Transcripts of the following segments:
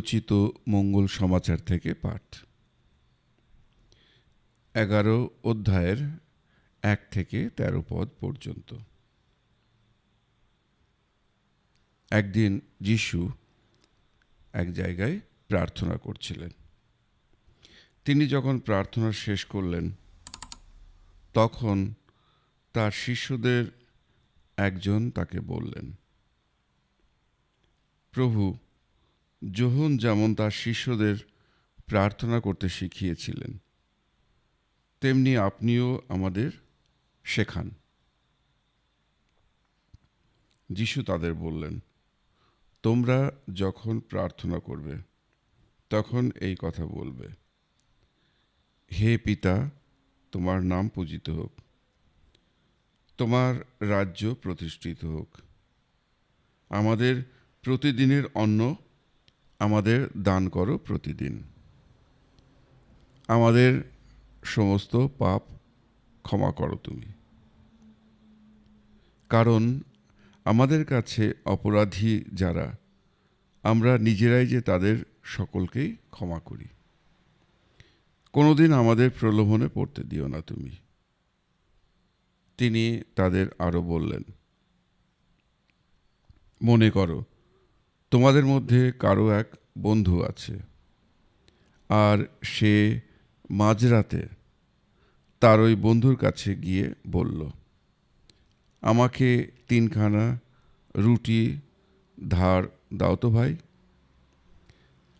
রচিত মঙ্গল সমাচার থেকে পাঠ। এগারো অধ্যায়ের এক থেকে তেরো পদ পর্যন্ত। একদিন যিশু এক জায়গায় প্রার্থনা করছিলেন। তিনি যখন প্রার্থনা শেষ করলেন, তখন তার শিষ্যদের একজন তাকে বললেন, প্রভু যোহন যেমন তার শিষ্যদের প্রার্থনা করতে শিখিয়েছিলেন, তেমনি আপনিও আমাদের শেখান। যিশু তাদের বললেন, তোমরা যখন প্রার্থনা করবে, তখন এই কথা বলবে, হে পিতা, তোমার নাম পূজিত হোক, তোমার রাজ্য প্রতিষ্ঠিত হোক, আমাদের প্রতিদিনের অন্ন আমাদের দান করো প্রতিদিন। আমাদের সমস্ত পাপ ক্ষমা করো তুমি। কারণ আমাদের কাছে অপরাধী যারা, আমরা নিজেরাই যে তাদের সকলকেই ক্ষমা করি। কোনোদিন আমাদের প্রলোভনে পড়তে দিও না তুমি। তিনি তাদের আরও বললেন, মনে করো তোমাদের মধ্যে কারও এক বন্ধু আছে, আর সে মাঝরাতে তার ওই বন্ধুর কাছে গিয়ে বলল, আমাকে তিনখানা রুটি ধার দাও তো ভাই।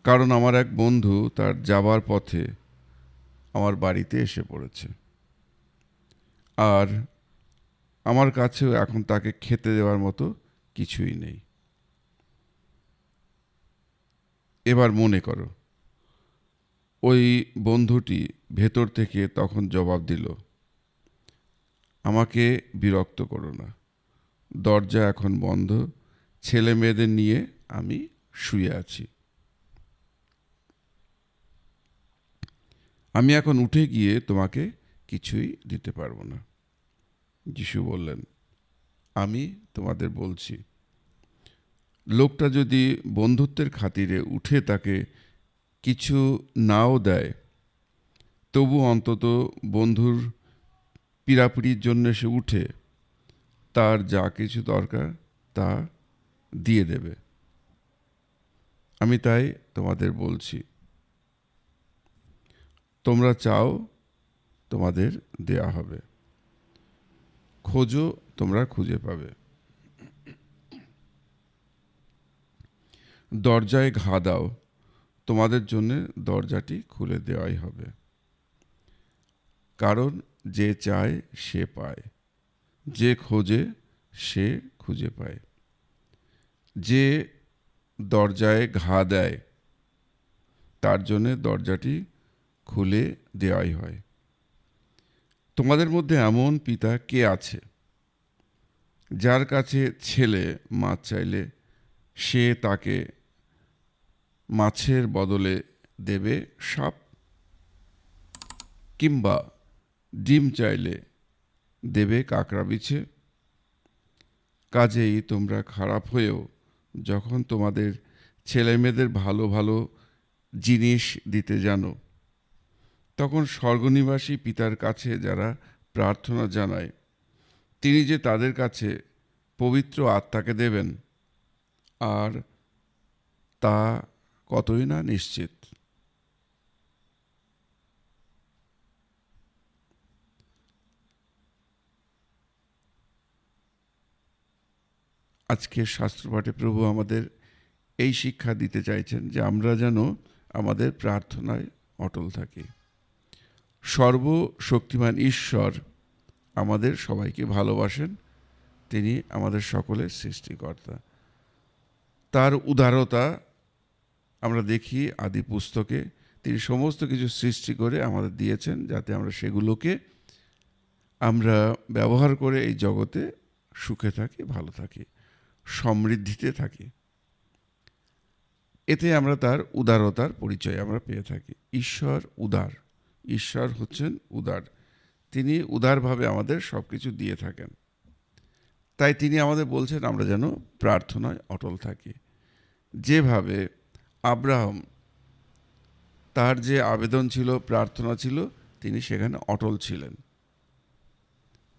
কারণ আমার এক বন্ধু তার যাবার পথে আমার বাড়িতে এসে পড়েছে। আর আমার কাছেও এখন তাকে খেতে দেওয়ার মতো কিছুই নেই। এবার মনে করো। ওই বন্ধুটি ভেতর থেকে তখন জবাব দিল, আমাকে বিরক্ত করো না। দরজা এখন বন্ধ। ছেলে মেয়েদের নিয়ে আমি শুয়ে আছি। আমি এখন উঠে গিয়ে তোমাকে কিছুই দিতে পারব না। যিশু বললেন, আমি তোমাদের বলছি লোকটা যদি বন্ধুত্বের খাতিরে উঠে তাকে কিছু নাও দেয়, তবু অন্তত বন্ধুর পিড়াপিড়ির জন্য সে উঠে, তার যা কিছু দরকার তা দিয়ে দেবে। আমি তাই তোমাদের বলছি। তোমরা চাও তোমাদের দেয়া হবে। খোঁজো, তোমরা খুঁজে পাবে। দরজায় ঘা দাও, তোমাদের জন্য দরজাটি খুলে দেওয়াই হবে। কারণ যে চায় সে পায়, যে খোঁজে সে খুঁজে পায়। যে দরজায় ঘা দেয়, তার জন্যে দরজাটি খুলে দেওয়াই হয়। তোমাদের মধ্যে এমন পিতা কে আছে, যার কাছে ছেলে মাছ চাইলে সে তাকে মাছের বদলে দেবে সাপ কিংবা ডিম চাইলে দেবে কাঁকড়া বিছে। কাজেই তোমরা খারাপ হয়েও যখন তোমাদের ছেলে মেয়েদের ভালো ভালো জিনিস দিতে জানো, তখন স্বর্গনিবাসী পিতার কাছে যারা প্রার্থনা জানায়, তিনি যে তাদের কাছে পবিত্র আত্মাকে দেবেন, আর তা কতই না নিশ্চিত। আজকের শাস্ত্রপাঠে প্রভু আমাদের এই শিক্ষা দিতে চাইছেন যে আমরা যেন আমাদের প্রার্থনায় অটল থাকি। সর্বশক্তিমান ঈশ্বর আমাদের সবাইকে ভালোবাসেন। তিনি আমাদের সকলের সৃষ্টিকর্তা। তার উদারতা আমরা দেখি আদি পুস্তকে তিনি সমস্ত কিছু সৃষ্টি করে আমাদের দিয়েছেন যাতে আমরা সেগুলোকে আমরা ব্যবহার করে এই জগতে সুখে থাকি, ভালো থাকি, সমৃদ্ধিতে থাকি। এতে আমরা তার উদারতার পরিচয় আমরা পেয়ে থাকি। ঈশ্বর উদার। ঈশ্বর হচ্ছেন উদার। তিনি উদারভাবে আমাদের সব কিছু দিয়ে থাকেন। তাই তিনি আমাদের বলছেন, আমরা যেন প্রার্থনায় অটল থাকি। যেভাবে আব্রাহাম, তার যে আবেদন ছিল, প্রার্থনা ছিল, তিনি সেখানে অটল ছিলেন।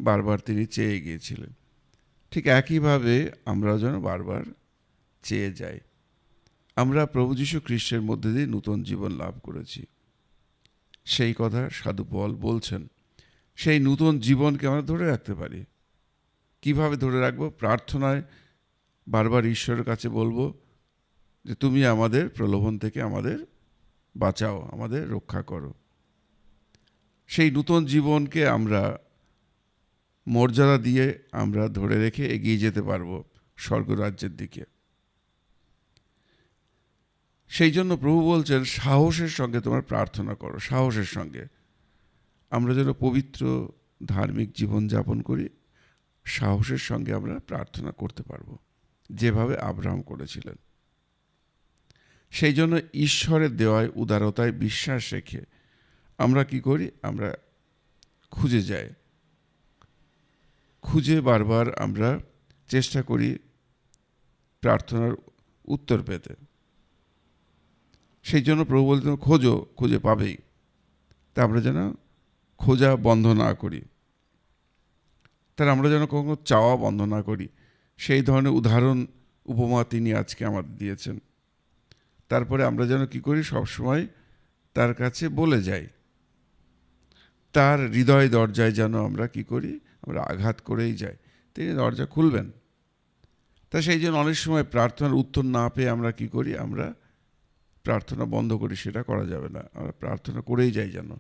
বারবার তিনি চেয়ে গিয়েছিলেন। ঠিক একইভাবে আমরা যেন বারবার চেয়ে যাই। আমরা প্রভু যীশু খ্রিস্টের মধ্যে দিয়ে নূতন জীবন লাভ করেছি। সেই কথা সাধু পল বলছেন, সেই নূতন জীবনকে আমরা ধরে রাখতে পারি। কীভাবে ধরে রাখব? প্রার্থনায় বারবার ঈশ্বরের কাছে বলব যে তুমি আমাদের প্রলোভন থেকে আমাদের বাঁচাও, আমাদের রক্ষা করো। সেই নূতন জীবনকে আমরা মর্যাদা দিয়ে আমরা ধরে রেখে এগিয়ে যেতে পারব স্বর্গরাজ্যের দিকে। সেই জন্য প্রভু বলছেন, সাহসের সঙ্গে তোমার প্রার্থনা করো, সাহসের সঙ্গে। আমরা যেন পবিত্র ধার্মিক জীবন যাপন করি, সাহসের সঙ্গে আমরা প্রার্থনা করতে পারব, যেভাবে আব্রাহাম করেছিলেন। সেই জন্য ঈশ্বরের দেওয়ায় উদারতায় বিশ্বাস রেখে আমরা কি করি? আমরা খুঁজে যাই। খুঁজে বারবার আমরা চেষ্টা করি প্রার্থনার উত্তর পেতে। সেই জন্য প্রভু বলতেন, খোঁজো, খুঁজে পাবেই। তা আমরা যেন খোঁজা বন্ধ না করি। তার আমরা যেন কখনো চাওয়া বন্ধ না করি। সেই ধরনের উদাহরণ, উপমা তিনি আজকে আমাদের দিয়েছেন। তারপরে আমরা যেন কি করি? সবসময় তার কাছে বলে যাই। তার হৃদয় দরজায় যেন আমরা কি করি? আমরা আঘাত করেই যাই। তিনি দরজা খুলবেন। তা সেই জন্য অনেক সময় প্রার্থনার উত্তর না পেয়ে আমরা কি করি? আমরা প্রার্থনা বন্ধ করি, সেটা করা যাবে না। আমরা প্রার্থনা করেই যাই যেন।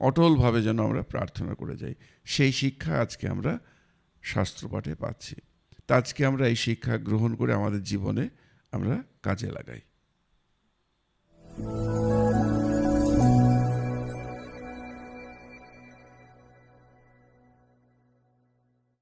অটলভাবে যেন আমরা প্রার্থনা করে যাই। সেই শিক্ষা আজকে আমরা শাস্ত্রপাঠে পাচ্ছি। তা আজকে আমরা এই শিক্ষা গ্রহণ করে আমাদের জীবনে আমরা কাজে লাগাই। Música